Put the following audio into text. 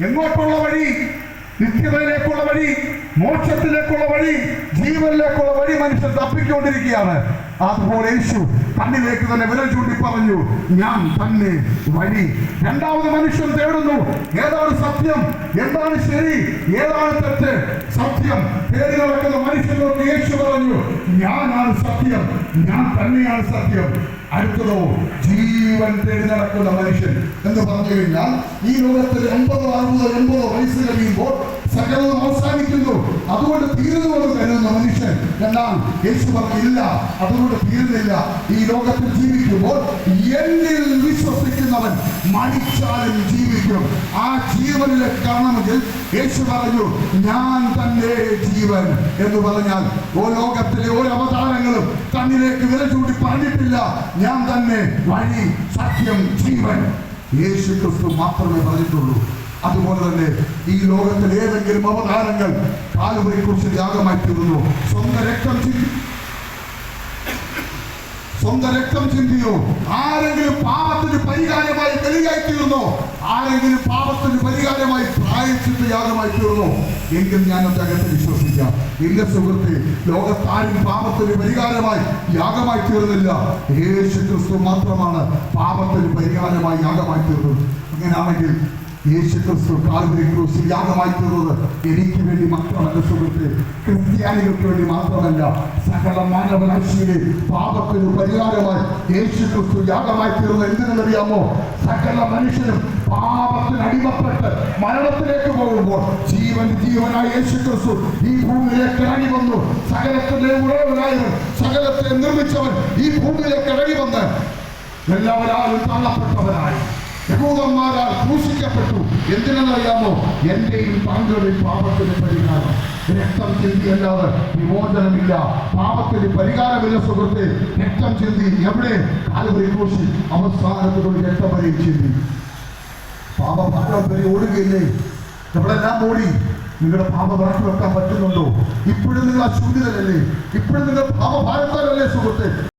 എങ്ങോട്ടുള്ള വഴി നിത്യതയിലേക്കുള്ള വഴി മോക്ഷത്തിലേക്കുള്ള വഴി ജീവനിലേക്കുള്ള വഴി മനുഷ്യൻ തപ്പിക്കൊണ്ടിരിക്കുകയാണ്. അതുപോലെ യേശു കണ്ണിലേക്ക് തന്നെ വിരൽ ചൂണ്ടി പറഞ്ഞു ഞാൻ തന്നെ വഴി. രണ്ടാമത് മനുഷ്യൻ തേടുന്നു. ഏതാണ് സത്യം? എന്താണ് ശരി? ഏതാണ് തെറ്റ്? സത്യം തേടി നടക്കുന്ന മനുഷ്യനോട് യേശു പറഞ്ഞു ഞാനാണ് സത്യം. ഞാൻ തന്നെയാണ് സത്യം. അടുത്തതോ ജീവൻ തേടി നടക്കുന്ന മനുഷ്യൻ. എന്ന് പറഞ്ഞു കഴിഞ്ഞാൽ ഈ ലോകത്തിൽ എൺപതോ അറുപതോ എൺപതോ വയസ്സ് കഴിയുമ്പോൾ സകലവും അവസാനിക്കുന്നു അതുകൊണ്ട് തീരുന്നു എന്ന് കരുതുന്ന മനുഷ്യൻ എന്നാൽ യേശു തീരുന്നില്ല. ഈ ലോകത്തിൽ ജീവിക്കുമ്പോൾ എന്നിൽ വിശ്വസിക്കുന്നവൻ മരിച്ചാലും ജീവിക്കും. ആ ജീവനിലെ കാണണമെങ്കിൽ യേശു പറഞ്ഞു ഞാൻ തന്നെ ജീവൻ എന്ന് പറഞ്ഞാൽ ഓ ലോകത്തിലെ ഓരോ അവതാരങ്ങളും തന്നിലേക്ക് വില ചൂണ്ടി പറഞ്ഞിട്ടില്ല. ഞാൻ തന്നെ വഴി സത്യം ജീവൻ. യേശു ക്രിസ്തു മാത്രമേ പറഞ്ഞിട്ടുള്ളൂ. അതുപോലെ തന്നെ ഈ ലോകത്തിൽ ഏതെങ്കിലും അവതാരങ്ങൾ കാലുവരെ കുറിച്ച് ത്യാഗമായി തീർന്നു. സ്വന്തം രക്തം ചിന്തി സ്വന്തം രക്തം ചിന്തിയോ ആരെങ്കിലും പാപത്തിന് പരിഹാരമായി ബലിയായി തീർന്നോ? ആരെങ്കിലും പാപത്തിന് പരിഹാരമായി പ്രായച്ചിട്ട് യാഗമായി തീർന്നോ? എങ്കിൽ ഞാൻ അദ്ദേഹത്തെ വിശ്വസിക്കാം. എന്റെ സുഹൃത്തെ ലോകത്താരും പാപത്തിന് പരിഹാരമായി യാഗമായി തീർന്നില്ല. യേശു ക്രിസ്തു മാത്രമാണ് പാപത്തിന് പരിഹാരമായി യാഗമായി തീർന്നത്. അങ്ങനെയാണെങ്കിൽ യേശു ക്രിസ്തു കാൽവരി ക്രൂശിൽ യാഗമായി തീർന്നത് എനിക്ക് വേണ്ടി മാത്രമല്ല സുഹൃത്ത്. ക്രിസ്ത്യാനികൾക്ക് വേണ്ടി മാത്രമല്ല സകല മാനവരാശിയിലെ പാപത്തിന് പരിഹാരമായി യേശു ക്രിസ്തു യാഗമായി തീർന്നത് എന്തിനെന്നറിയാമോ? സകല മനുഷ്യനും പാപത്തിന് അടിമപ്പെട്ട് മരണത്തിലേക്ക് പോകുമ്പോൾ ജീവൻ ജീവനായ യേശു ക്രിസ്തു ഈ ഭൂമിയിലേക്ക് ഇറങ്ങി വന്നു. സകലത്തിന്റെ ഉറവനായവൻ സകലത്തെ നിർമ്മിച്ചവൻ ഈ ഭൂമിയിലേക്ക് ഇറങ്ങി വന്ന് എല്ലാവരും തള്ളപ്പെട്ടവനായി യഹൂദന്മാരാൽ ക്രൂശിക്കപ്പെട്ടു. എന്തിനെന്നറിയാമോ? എന്റെയും താങ്കളുടെയും പാപത്തിന് പരിഹാരം. രക്തം ചിന്തിയല്ലാതെ വിമോചനമില്ല. പാപത്തിന് പരിഹാരമില്ല സുഹൃത്തെ. രക്തം ചിന്തി. എവിടെ? കാലുവരി ക്രൂശി അവസാനത്തോട് രക്തം വരെയും ചിന്തി. പാപഭാരം വരെ ഓടുകയില്ലേ? എവിടെല്ലാം ഓടി. നിങ്ങളുടെ പാപം ഇറക്കി വെക്കാൻ പറ്റുന്നുണ്ടോ? ഇപ്പോഴും നിങ്ങൾ അശുദ്ധിതരല്ലേ ഇപ്പോഴും നിങ്ങൾ പാപഭാരത്താലല്ലേ സുഹൃത്തെ?